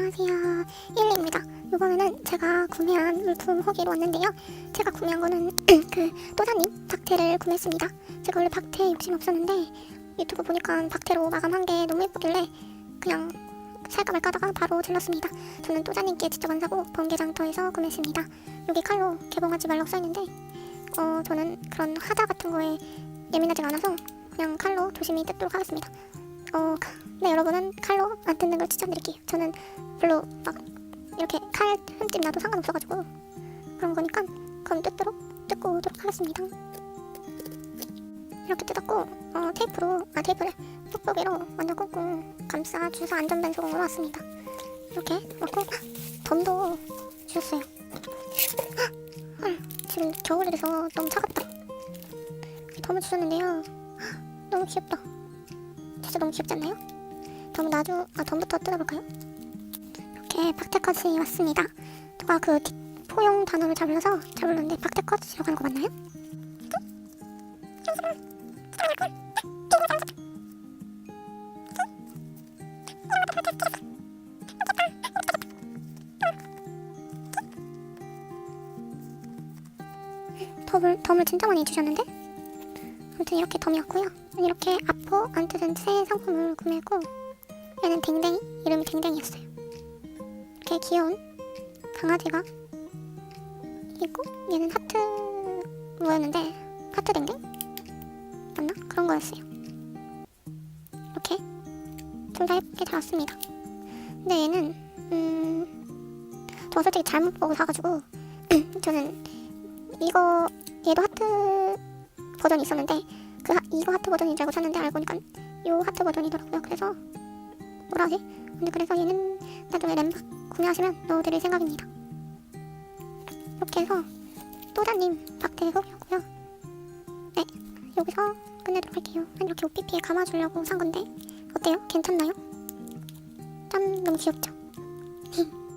안녕하세요. 일리입니다. 이번에는 제가 구매한 물품 후기로 왔는데요. 제가 구매한 거는 그 또자님 박테를 구매했습니다. 제가 원래 박테 욕심 없었는데 유튜브 보니까 박테로 마감한 게 너무 예쁘길래 그냥 살까 말까 하다가 바로 질렀습니다. 저는 또자님께 직접 안 사고 번개장터에서 구매했습니다. 여기 칼로 개봉하지 말라고 써있는데 어 저는 그런 하자 같은 거에 예민하지 않아서 그냥 칼로 조심히 뜯도록 하겠습니다. 어, 네 여러분은 칼로 안 뜯는 걸 추천드릴게요. 저는 별로 막 이렇게 칼 흠집 나도 상관없어가지고 그런 거니까 그럼 뜯도록 뜯고 오도록 하겠습니다. 이렇게 뜯었고 어, 테이프로 아 테이프를 뽁뽁이로 완전 꾹꾹 감싸 주서 안전변속으로 왔습니다. 이렇게 넣고 덤도 주셨어요. 헐, 지금 겨울이라서 너무 차갑다. 덤을 주셨는데요. 너무 귀엽다. 진짜 너무 귀엽지 않나요? 그럼 나주 아 덤부터 뜯어볼까요? 이렇게 박테컷이 왔습니다. 누가 그 디- 포용 단어를 잘 불렀는데 박테컷이라고 하는 거 맞나요? 덤을, 덤을 진짜 많이 주셨는데? 아무튼 이렇게 덤이 왔고요. 이렇게 앞포 안 뜯은 새 상품을 구매했고 얘는 댕댕이 이름이 댕댕이였어요. 이렇게 귀여운 강아지가 있고 얘는 하트 뭐였는데 하트 댕댕 맞나 그런 거였어요. 이렇게 둘 다 예쁘게 잘 왔습니다. 근데 얘는 음 저 솔직히 잘못 보고 사가지고 저는 이거 얘도 하트 버전이 있었는데 그 하, 이거 하트 버전인 줄 알고 샀는데 알고 보니까 요 하트 버전이더라고요. 그래서 뭐라 하지? 근데 그래서 얘는 나중에 램박 구매하시면 넣어드릴 생각입니다. 이렇게 해서 또다님 박대 후기였고요. 네, 여기서 끝내도록 할게요. 난 이렇게 OPP에 감아주려고 산 건데 어때요? 괜찮나요? 참 너무 귀엽죠?